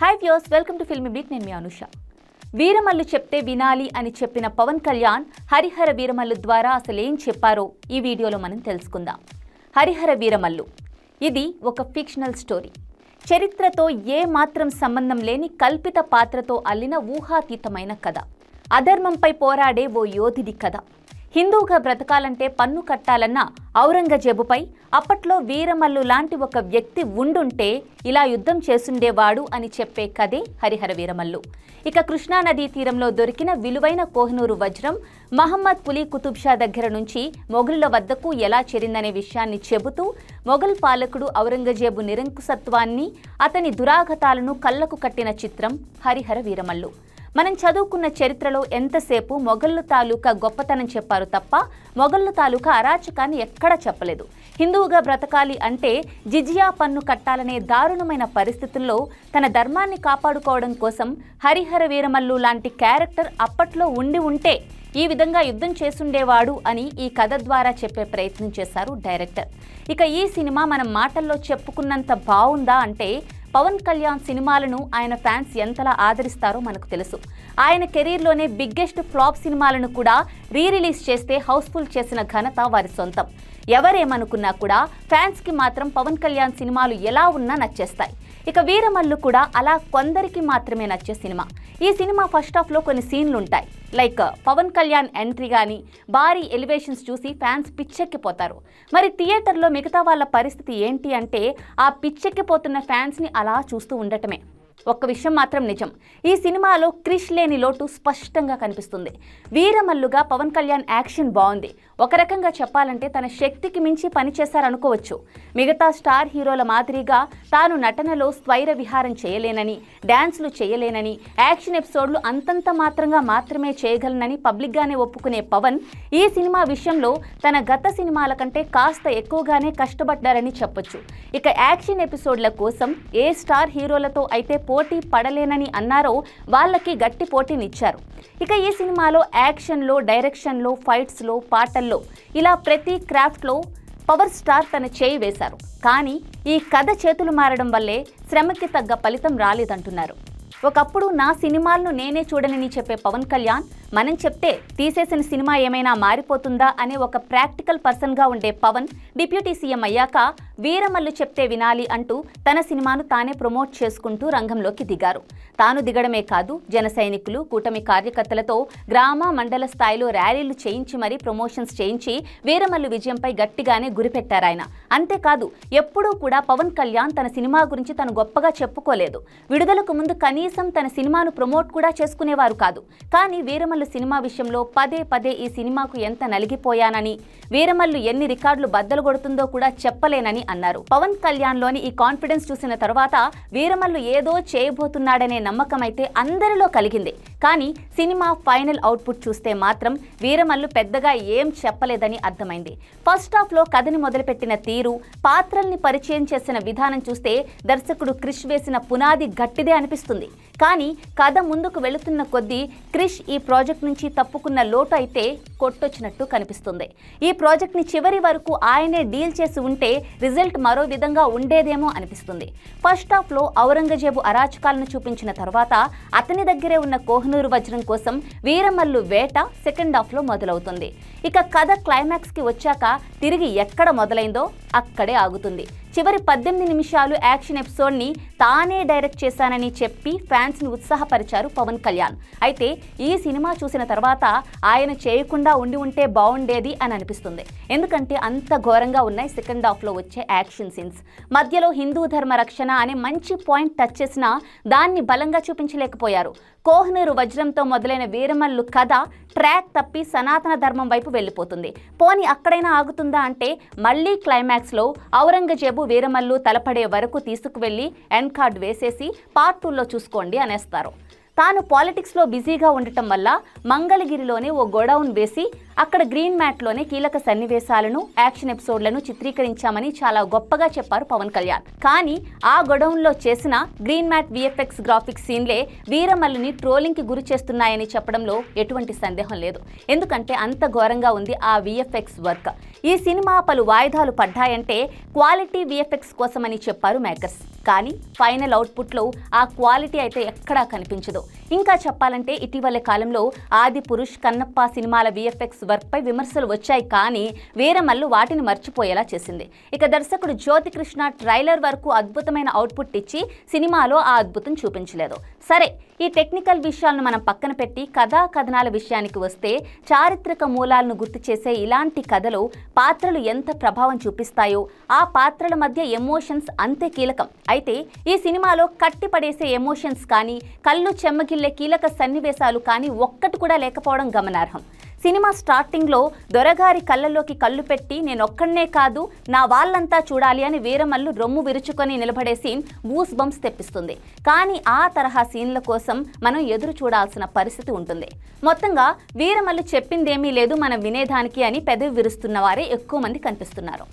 Hi views welcome to Film Beat నేను మీ అనుష. వీరమల్లు చెప్తే వినాలి అని చెప్పిన పవన్ కళ్యాణ్ హరిహర వీరమల్లు ద్వారా అసలు ఏం చెప్పారో ఈ వీడియోలో మనం తెలుసుకుందాం. హరిహర వీరమల్లు. ఇది ఒక ఫిక్షనల్ స్టోరీ చరిత్రతో ఏ మాత్రం సంబంధం లేని కల్పిత పాత్రతో అల్లిన ఊహాతీతమైన కథ. అధర్మంపై పోరాడే ఓ యోధుడి కథ. హిందువుగా బ్రతకాలంటే పన్ను కట్టాలన్న ఔరంగజేబుపై అప్పట్లో వీరమల్లు లాంటి ఒక వ్యక్తి ఉండుంటే ఇలా యుద్ధం చేసుండేవాడు అని చెప్పే కథే హరిహర వీరమల్లు. ఇక కృష్ణానదీ తీరంలో దొరికిన విలువైన కోహినూరు వజ్రం మహమ్మద్ పులి కుతుబ్ షా దగ్గర నుంచి మొఘలుల వద్దకు ఎలా చేరిందనే విషయాన్ని చెబుతూ మొఘల్ పాలకుడు ఔరంగజేబు నిరంకుశత్వాన్ని అతని దురాఘతాలను కళ్ళకు కట్టిన చిత్రం హరిహర వీరమల్లు. మనం చదువుకున్న చరిత్రలో ఎంతసేపు మొఘళ్ళు తాలూకా గొప్పతనం చెప్పారు తప్ప మొఘళ్ళు తాలూకా అరాచకాన్ని ఎక్కడా చెప్పలేదు. హిందువుగా బ్రతకాలి అంటే జిజియా పన్ను కట్టాలనే దారుణమైన పరిస్థితుల్లో తన ధర్మాన్ని కాపాడుకోవడం కోసం హరిహర వీరమల్లు లాంటి క్యారెక్టర్ అప్పట్లో ఉండి ఉంటే ఈ విధంగా యుద్ధం చేసుండేవాడు అని ఈ కథ ద్వారా చెప్పే ప్రయత్నం చేశారు డైరెక్టర్. ఇక ఈ సినిమా మనం మాటల్లో చెప్పుకున్నంత బాగుందా అంటే పవన్ కళ్యాణ్ సినిమాలను ఆయన ఫ్యాన్స్ ఎంతలా ఆదరిస్తారో మనకు తెలుసు. ఆయన కెరీర్లోనే బిగ్గెస్ట్ ఫ్లాప్ సినిమాలను కూడా రీ రిలీజ్ చేస్తే హౌస్ఫుల్ చేసిన ఘనత వారి సొంతం. ఎవరేమనుకున్నా కూడా ఫ్యాన్స్కి మాత్రం పవన్ కళ్యాణ్ సినిమాలు ఎలా ఉన్నా నచ్చేస్తాయి. ఇక వీరమల్లు కూడా అలా కొందరికి మాత్రమే నచ్చే సినిమా. ఈ సినిమా ఫస్ట్ హాఫ్లో కొన్ని సీన్లు ఉంటాయి లైక్ పవన్ కళ్యాణ్ ఎంట్రీ కానీ భారీ ఎలివేషన్స్ చూసి ఫ్యాన్స్ పిచ్చెక్కిపోతారు. మరి థియేటర్లో మిగతా వాళ్ళ పరిస్థితి ఏంటి అంటే ఆ పిచ్చెక్కిపోతున్న ఫ్యాన్స్ని అలా చూస్తూ ఉండటమే. ఒక్క విషయం మాత్రం నిజం. ఈ సినిమాలో క్రిష్ లేని లోటు స్పష్టంగా కనిపిస్తుంది. వీరమల్లుగా పవన్ కళ్యాణ్ యాక్షన్ బాగుంది. ఒక రకంగా చెప్పాలంటే తన శక్తికి మించి పనిచేశారనుకోవచ్చు మిగతా స్టార్ హీరోల మాదిరిగా తాను నటనలో స్వైర విహారం చేయలేనని డ్యాన్స్లు చేయలేనని యాక్షన్ ఎపిసోడ్లు అంతంత మాత్రంగా మాత్రమే చేయగలనని పబ్లిక్గానే ఒప్పుకునే పవన్ ఈ సినిమా విషయంలో తన గత సినిమాల కంటే కాస్త ఎక్కువగానే కష్టపడ్డారని చెప్పొచ్చు. ఇక యాక్షన్ ఎపిసోడ్ల కోసం ఏ స్టార్ హీరోలతో అయితే పోటీ పడలేనని అన్నారో వాళ్ళకి గట్టి పోటీనిచ్చారు. ఇక ఈ సినిమాలో యాక్షన్లో డైరెక్షన్లో ఫైట్స్లో పాటల్లో ఇలా ప్రతి క్రాఫ్ట్లో పవర్ స్టార్ తన చేయి వేశారు. కానీ ఈ కథ చేతులు మారడం వల్లే శ్రమకి తగ్గ ఫలితం రాలేదంటున్నారు. ఒకప్పుడు నా సినిమాలను నేనే చూడనని చెప్పే పవన్ కళ్యాణ్ మనం చెప్తే తీసేసిన సినిమా ఏమైనా మారిపోతుందా అనే ఒక ప్రాక్టికల్ పర్సన్గా ఉండే పవన్ డిప్యూటీ సీఎం అయ్యాక వీరమల్లు చెప్తే వినాలి అంటూ తన సినిమాను తానే ప్రమోట్ చేసుకుంటూ రంగంలోకి దిగారు. తాను దిగడమే కాదు జన సైనికులు కూటమి కార్యకర్తలతో గ్రామ మండల స్థాయిలో ర్యాలీలు చేయించి మరీ ప్రమోషన్స్ చేయించి వీరమల్లు విజయంపై గట్టిగానే గురిపెట్టారాయన. అంతేకాదు ఎప్పుడూ కూడా పవన్ కళ్యాణ్ తన సినిమా గురించి తను గొప్పగా చెప్పుకోలేదు. విడుదలకు ముందు కనీసం తన సినిమాను ప్రమోట్ కూడా చేసుకునేవారు కాదు. కానీ వీరమల్లు సినిమా విషయంలో పదే పదే ఈ సినిమాకు ఎంత నలిగిపోయానని వీరమల్లు ఎన్ని రికార్డులు బద్దలు కొడుతుందో కూడా చెప్పలేనని అన్నారు. పవన్ కళ్యాణ్లోని ఈ కాన్ఫిడెన్స్ చూసిన తర్వాత వీరమల్లు ఏదో చేయబోతున్నాడనే నమ్మకం అయితే అందరిలో కలిగింది. కానీ సినిమా ఫైనల్ అవుట్పుట్ చూస్తే మాత్రం వీరమల్లు పెద్దగా ఏం చెప్పలేదని అర్థమైంది. ఫస్ట్ హాఫ్లో కథని మొదలుపెట్టిన తీరు పాత్రల్ని పరిచయం చేసిన విధానం చూస్తే దర్శకుడు క్రిష్ వేసిన పునాది గట్టిదే అనిపిస్తుంది. కానీ కథ ముందుకు వెళుతున్న కొద్దీ క్రిష్ ఈ ప్రాజెక్ట్ నుంచి తప్పుకున్న లోటు అయితే కొట్టొచ్చినట్టు కనిపిస్తుంది. ఈ ప్రాజెక్ట్ని చివరి వరకు ఆయనే డీల్ చేసి ఉంటే రిజల్ట్ మరో విధంగా ఉండేదేమో అనిపిస్తుంది. ఫస్ట్ హాఫ్లో ఔరంగజేబు అరాచకాలను చూపించిన తర్వాత అతని దగ్గరే ఉన్న కోహనూరు వజ్రం కోసం వీరమల్లు వేట సెకండ్ హాఫ్లో మొదలవుతుంది. ఇక కథ క్లైమాక్స్కి వచ్చాక తిరిగి ఎక్కడ మొదలైందో అక్కడే ఆగుతుంది. చివరి పద్దెనిమిది నిమిషాలు యాక్షన్ ఎపిసోడ్ని తానే డైరెక్ట్ చేశానని చెప్పి ఫ్యాన్స్ని ఉత్సాహపరిచారు పవన్ కళ్యాణ్. అయితే ఈ సినిమా చూసిన తర్వాత ఆయన చేయకుండా ఉండి ఉంటే బాగుండేది అని అనిపిస్తుంది. ఎందుకంటే అంత ఘోరంగా ఉన్నాయి సెకండ్ హాఫ్లో వచ్చే యాక్షన్ సీన్స్. మధ్యలో హిందూ ధర్మ రక్షణ అనే మంచి పాయింట్ టచ్ చేసినా దాన్ని బలంగా చూపించలేకపోయారు. కోహ్నూరు వజ్రంతో మొదలైన వీరమల్లు కథ ట్రాక్ తప్పి సనాతన ధర్మం వైపు వెళ్ళిపోతుంది. పోని అక్కడైనా ఆగుతుందా అంటే మళ్ళీ క్లైమాక్స్లో ఔరంగజేబు వీరమల్లు తలపడే వరకు తీసుకువెళ్ళి ఎండ్ కార్డ్ వేసేసి పార్ట్ టూలో చూసుకోండి అనేస్తారు. తాను పాలిటిక్స్లో బిజీగా ఉండటం వల్ల మంగళగిరిలోనే ఓ గోడౌన్ వేసి అక్కడ గ్రీన్ మ్యాట్లోనే కీలక సన్నివేశాలను యాక్షన్ ఎపిసోడ్లను చిత్రీకరించామని చాలా గొప్పగా చెప్పారు పవన్ కళ్యాణ్. కానీ ఆ గొడౌన్లో చేసిన గ్రీన్ మ్యాట్ విఎఫ్ఎక్స్ గ్రాఫిక్స్ సీన్లే వీరమల్లుని ట్రోలింగ్కి గురి చేస్తున్నాయని చెప్పడంలో ఎటువంటి సందేహం లేదు. ఎందుకంటే అంత ఘోరంగా ఉంది ఆ విఎఫ్ఎక్స్ వర్క్. ఈ సినిమా పలు వాయిదాలు పడ్డాయంటే క్వాలిటీ విఎఫ్ఎక్స్ కోసమని చెప్పారు మేకర్స్. కానీ ఫైనల్ అవుట్పుట్లో ఆ క్వాలిటీ అయితే ఎక్కడా కనిపించదు. ఇంకా చెప్పాలంటే ఇటీవల కాలంలో ఆది పురుష్ కన్నప్ప సినిమాల విఎఫ్ఎక్స్ వర్క్పై విమర్శలు వచ్చాయి కానీ వీరమల్లు వాటిని మర్చిపోయేలా చేసింది. ఇక దర్శకుడు జ్యోతి కృష్ణ ట్రైలర్ వరకు అద్భుతమైన అవుట్పుట్ ఇచ్చి సినిమాలో ఆ అద్భుతం చూపించలేదు. సరే ఈ టెక్నికల్ విషయాలను మనం పక్కన పెట్టి కథా కథనాల విషయానికి వస్తే చారిత్రక మూలాలను గుర్తు చేసే ఇలాంటి కథలు పాత్రలు ఎంత ప్రభావం చూపిస్తాయో ఆ పాత్రల మధ్య ఎమోషన్స్ అంతే కీలకం. అయితే ఈ సినిమాలో కట్టిపడేసే ఎమోషన్స్ కానీ కళ్ళు చెమ్మగిల్లే కీలక సన్నివేశాలు కానీ ఒక్కటి కూడా లేకపోవడం గమనార్హం. సినిమా స్టార్టింగ్లో దొరగారి కళ్ళలోకి కళ్ళు పెట్టి నేనొక్కడనే కాదు నా వాళ్ళంతా చూడాలి అని వీరమల్లు రొమ్ము విరుచుకొని నిలబడే సీన్ గూస్ బంప్స్ తెప్పిస్తుంది. కానీ ఆ తరహా సీన్ల కోసం మనం ఎదురు చూడాల్సిన పరిస్థితి ఉంటుంది. మొత్తంగా వీరమల్లు చెప్పిందేమీ లేదు మనం వినేదానికి అని పెదవి విరుస్తున్న వారే ఎక్కువ మంది కనిపిస్తున్నారు.